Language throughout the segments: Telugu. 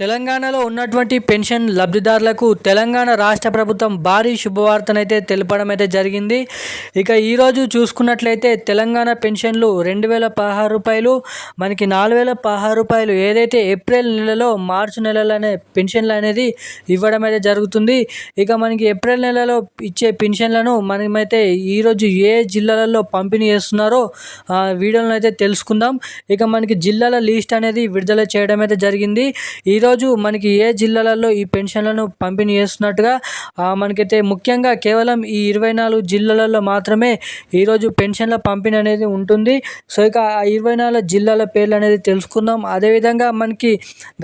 తెలంగాణలో ఉన్నటువంటి పెన్షన్ లబ్ధిదారులకు తెలంగాణ రాష్ట్ర ప్రభుత్వం భారీ శుభవార్తనైతే తెలపడం అయితే జరిగింది. ఇక ఈరోజు చూసుకున్నట్లయితే తెలంగాణ పెన్షన్లు రెండు వేల పదహారు రూపాయలు మనకి నాలుగు వేల పదహారు రూపాయలు ఏదైతే ఏప్రిల్ నెలలో మార్చి నెలలోనే పెన్షన్లు అనేది ఇవ్వడం అయితే జరుగుతుంది. ఇక మనకి ఏప్రిల్ నెలలో ఇచ్చే పెన్షన్లను మనమైతే ఈరోజు ఏ జిల్లాలలో పంపిణీ చేస్తున్నారో ఆ అయితే తెలుసుకుందాం. ఇక మనకి జిల్లాల లిస్ట్ అనేది విడుదల చేయడం అయితే జరిగింది. ఈరోజు మనకి ఏ జిల్లాలలో ఈ పెన్షన్లను పంపిణీ చేస్తున్నట్టుగా మనకైతే ముఖ్యంగా కేవలం ఈ ఇరవై నాలుగు జిల్లాలలో మాత్రమే ఈరోజు పెన్షన్ల పంపిణీ అనేది ఉంటుంది. సో ఇక ఆ ఇరవై నాలుగు జిల్లాల పేర్లు అనేది తెలుసుకుందాం. అదేవిధంగా మనకి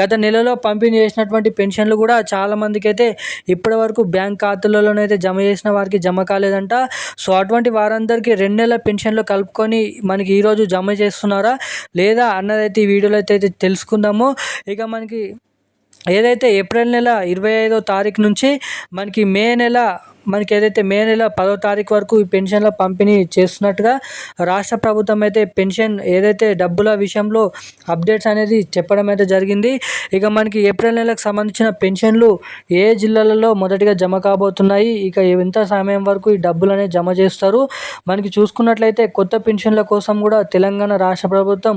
గత నెలలో పంపిణీ చేసినటువంటి పెన్షన్లు కూడా చాలామందికి అయితే ఇప్పటి వరకు బ్యాంక్ ఖాతాలలోనైతే జమ చేసిన వారికి జమ కాలేదంట. సో అటువంటి వారందరికీ రెండు నెలల పెన్షన్లు కలుపుకొని మనకి ఈరోజు జమ చేస్తున్నారా లేదా అన్నదైతే ఈ వీడియోలో అయితే తెలుసుకుందాము. ఇక మనకి ఏదైతే ఏప్రిల్ నెల ఇరవై ఐదో తారీఖు నుంచి మనకి మే నెల మనకి ఏదైతే మే నెల పదో తారీఖు వరకు ఈ పెన్షన్ల పంపిణీ చేస్తున్నట్టుగా రాష్ట్ర ప్రభుత్వం అయితే పెన్షన్ ఏదైతే డబ్బుల విషయంలో అప్డేట్స్ అనేది చెప్పడం అయితే జరిగింది. ఇక మనకి ఏప్రిల్ నెలకు సంబంధించిన పెన్షన్లు ఏ జిల్లాలలో మొదటిగా జమ కాబోతున్నాయి? ఇక ఎంత సమయం వరకు ఈ డబ్బులు అనేది జమ చేస్తారు? మనకి చూసుకున్నట్లయితే కొత్త పెన్షన్ల కోసం కూడా తెలంగాణ రాష్ట్ర ప్రభుత్వం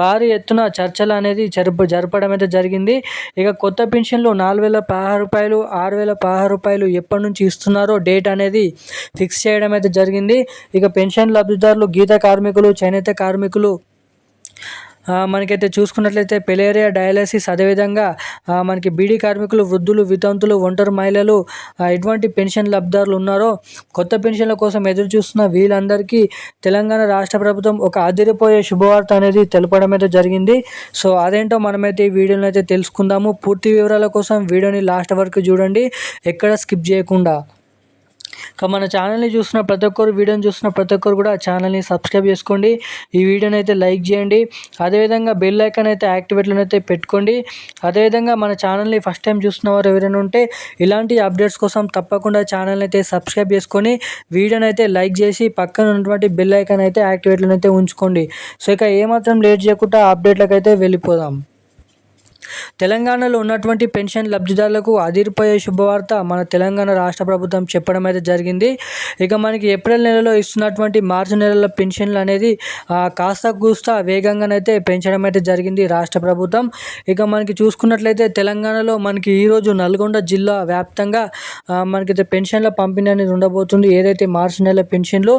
భారీ ఎత్తున చర్చలు అనేది జరుపు జరపడం అయితే జరిగింది. ఇక కొత్త పెన్షన్లు నాలుగు వేల పదహారు రూపాయలు ఆరు వేల పదహారు రూపాయలు ఎప్పటి నుంచి ఇస్తున్నారు? డేట్ అనేది ఫిక్స్ చేయడం అయితే జరిగింది. ఇక పెన్షన్ లబ్ధిదారులు గీత కార్మికులు చేనేత కార్మికులు మనకైతే చూసుకున్నట్లయితే పెలేరియా డయాలసిస్ అదేవిధంగా మనకి బీడీ కార్మికులు వృద్ధులు వితంతులు ఒంటరి మహిళలు ఎటువంటి పెన్షన్ లబ్ధిదారులు ఉన్నారో కొత్త పెన్షన్ల కోసం ఎదురు చూస్తున్న వీళ్ళందరికీ తెలంగాణ రాష్ట్ర ప్రభుత్వం ఒక అదిరిపోయే శుభవార్త అనేది తెలపడం అయితే జరిగింది. సో అదేంటో మనమైతే ఈ వీడియోని అయితే తెలుసుకుందాము. పూర్తి వివరాల కోసం వీడియోని లాస్ట్ వరకు చూడండి. ఎక్కడ స్కిప్ చేయకుండా. మన ఛానల్ని చూస్తున్న ప్రతి ఒక్కరు వీడియోని చూస్తున్న ప్రతి ఒక్కరు కూడా ఛానల్ని సబ్స్క్రైబ్ చేసుకోండి. ఈ వీడియోని అయితే లైక్ చేయండి. అదేవిధంగా బెల్ ఐకాన్ అయితే యాక్టివేట్లో అయితే పెట్టుకోండి. అదేవిధంగా మన ఛానల్ని ఫస్ట్ టైం చూస్తున్న వారు ఎవరైనా ఉంటే ఇలాంటి అప్డేట్స్ కోసం తప్పకుండా ఛానల్ని అయితే సబ్స్క్రైబ్ చేసుకొని వీడియోని అయితే లైక్ చేసి పక్కన ఉన్నటువంటి బెల్ ఐకాన్ అయితే యాక్టివేట్లో అయితే ఉంచుకోండి. సో ఇక ఏమాత్రం లేట్ చేయకుండా అప్డేట్లకు అయితే వెళ్ళిపోదాం. తెలంగాణలో ఉన్నటువంటి పెన్షన్ లబ్ధిదారులకు అదిరిపోయే శుభవార్త మన తెలంగాణ రాష్ట్ర ప్రభుత్వం చెప్పడం అయితే జరిగింది. ఇక మనకి ఏప్రిల్ నెలలో ఇస్తున్నటువంటి మార్చి నెలలో పెన్షన్లు అనేది కాస్త కూస్త వేగంగానైతే పెంచడం అయితే జరిగింది రాష్ట్ర ప్రభుత్వం. ఇక మనకి చూసుకున్నట్లయితే తెలంగాణలో మనకి ఈరోజు నల్గొండ జిల్లా వ్యాప్తంగా మనకైతే పెన్షన్ల పంపిణీ అనేది ఉండబోతుంది. ఏదైతే మార్చి నెల పెన్షన్లు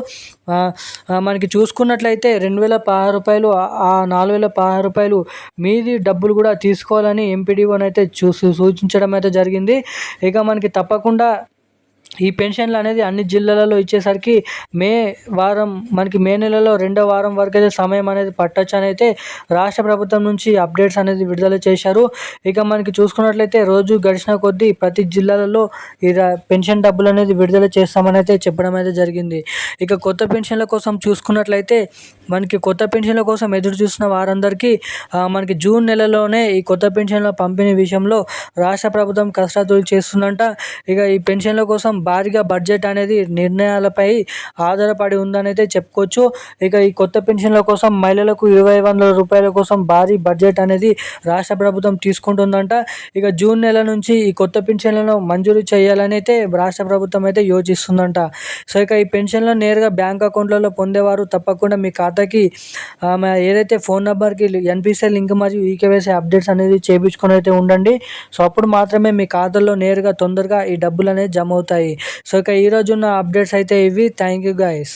మనకి చూసుకున్నట్లయితే రెండు వేల పదహారు రూపాయలు ఆ- నాలుగు వేల పదహారు రూపాయలు మీది డబ్బులు కూడా తీసుకోవాలని ఎంపీడీఓని అయితే చూ సూచించడం అయితే జరిగింది. ఇక మనకి తప్పకుండా ఈ పెన్షన్లు అనేది అన్ని జిల్లాలలో ఇచ్చేసరికి మే వారం మనకి మే నెలలో రెండో వారం వరకు అయితే సమయం అనేది పట్టొచ్చు అని అయితే రాష్ట్ర ప్రభుత్వం నుంచి అప్డేట్స్ అనేది విడుదల చేశారు. ఇక మనకి చూసుకున్నట్లయితే రోజు గడిచిన కొద్దీ ప్రతి జిల్లాలలో ఈ పెన్షన్ డబ్బులు అనేది విడుదల చేస్తామని అయితే చెప్పడం అయితే జరిగింది. ఇక కొత్త పెన్షన్ల కోసం చూసుకున్నట్లయితే మనకి కొత్త పెన్షన్ల కోసం ఎదురు చూసిన వారందరికీ మనకి జూన్ నెలలోనే ఈ కొత్త పెన్షన్ల పంపిణీ విషయంలో రాష్ట్ర ప్రభుత్వం కసరత్తులు చేస్తుందంట. ఇక ఈ పెన్షన్ల కోసం భారీగా బడ్జెట్ అనేది నిర్ణయాలపై ఆధారపడి ఉందనైతే చెప్పుకోవచ్చు. ఇక ఈ కొత్త పెన్షన్ల కోసం మహిళలకు ఇరవై వందల రూపాయల కోసం భారీ బడ్జెట్ అనేది రాష్ట్ర ప్రభుత్వం తీసుకుంటుందంట. ఇక జూన్ నెల నుంచి ఈ కొత్త పెన్షన్లను మంజూరు చేయాలని అయితే రాష్ట్ర ప్రభుత్వం అయితే యోచిస్తుందంట. సో ఇక ఈ పెన్షన్లు నేరుగా బ్యాంక్ అకౌంట్లలో పొందేవారు తప్పకుండా మీ ఖాతాకి మా ఏదైతే ఫోన్ నెంబర్కి ఎన్పిసిఐ లింక్ మరియు ఈకేవైసీ అప్డేట్స్ అనేది చేయించుకొని అయితే ఉండండి. సో అప్పుడు మాత్రమే మీ ఖాతాలో నేరుగా తొందరగా ఈ డబ్బులు అనేది జమ అవుతాయి. సో ఇక ఈరోజు ఉన్న అప్డేట్స్ అయితే ఇవి. Thank you guys